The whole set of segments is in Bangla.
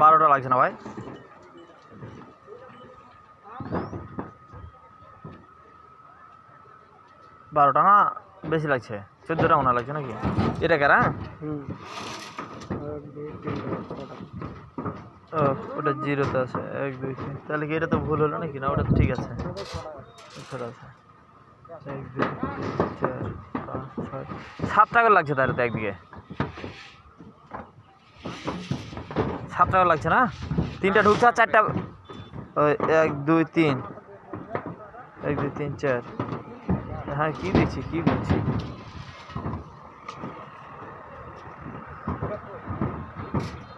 বারোটা লাগছে না ভাই? বারোটা না বেশি লাগছে? চোদ্দোটা মনে লাগছে নাকি? এটা কেরা? ও ওটা জিরোতে আছে। এক দুই তিন। তাহলে কি এটা তো ভুল হলো নাকি? না ওটা তো ঠিক আছে। ছটা আছে। এক দুই চার পাঁচ ছয়। সাতটা করে লাগছে তাহলে তো একদিকে। সাতটা লাগছে না? তিনটা ঢুকছে আর চারটা ওই এক দুই তিন। এক দুই তিন চার। হ্যাঁ কি দেখছি কি বলছি?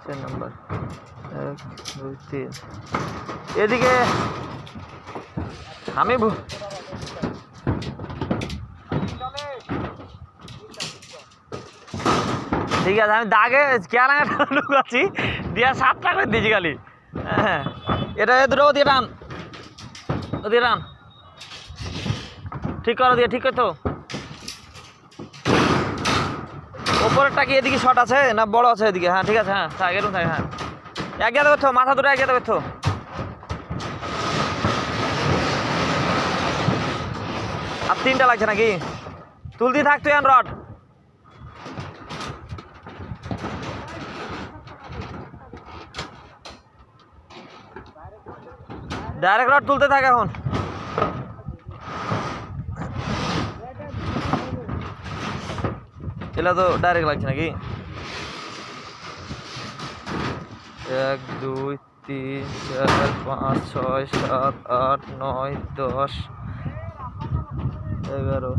চার নম্বর। এক দুই তিন। এদিকে আমি ভু- ঠিক আছে আমি দাগে কেয়ারাঙ্গাটা ঢুকাচ্ছি। দিয়ে সাতটা করে দিয়েছি খালি। হ্যাঁ। এটা দুটো ওদিকে টান। ওদিকে টান। ঠিক করো দিয়ে, ঠিক করতো। ওপরেরটা কি এদিকে শর্ট আছে না বড় আছে এদিকে? হ্যাঁ ঠিক আছে হ্যাঁ থাক, এরকম থাকে হ্যাঁ। এক গেতে করতো, মাথা দুটো এক গেতে করতো। আর তিনটা লাগছে নাকি? তুলতি থাক তুই রড ডাইরেক্ট রড তুলতে থাকে এখন। এগুলো তো ডাইরেক্ট লাগছে নাকি? এক, দুই, তিন, চার, পাঁচ, ছয়, সাত, আট, নয়, দশ, এগারো।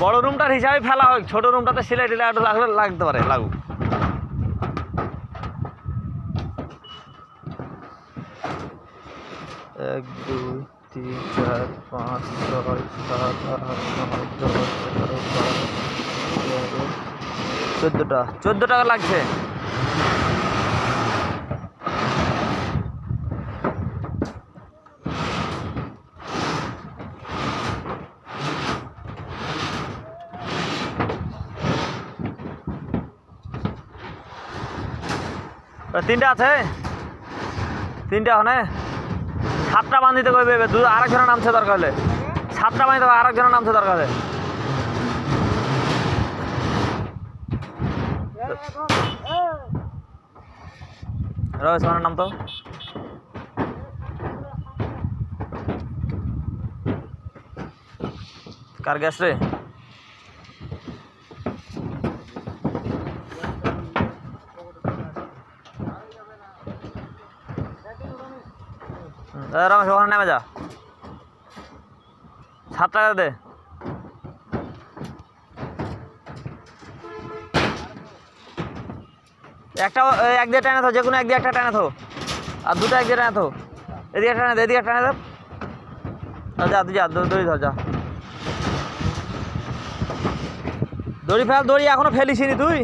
বড় রুমটার হিসাবে ফেলা হোক, ছোট রুমটাতে সিলাই টিলাই লাগতে পারে, লাগুক। এক, দুই, তিন, চার, পাঁচ, ছয়, সাত, আট, নয়, দশ, এগারো, বারো, তেরো, চোদ্দোটা। চোদ্দ টাকা লাগছে। তিনটা আছে? তিনটা ওখানে সাতটা বান্ধিতে কইবে, এবার দু আরেকজনের নামছে দরকার হলে। সাতটা বান হবে আরেকজনের নামছে দরকার হলে। নাম তো? কার গ্যাস রে? রমেশ, ওখানে নেমে যা। সাত টাকা দে। একটা এক দিয়ে টানে থো যে কোনো এক দিয়ে একটা টানে থো আর দুটো এক দিয়ে টানে থো এদিকে টানে দে, এদিকে টানে দে। যা, তুই যা দড়ি ধর, যা। দড়ি ফেল, দড়ি এখনও ফেলিসনি তুই।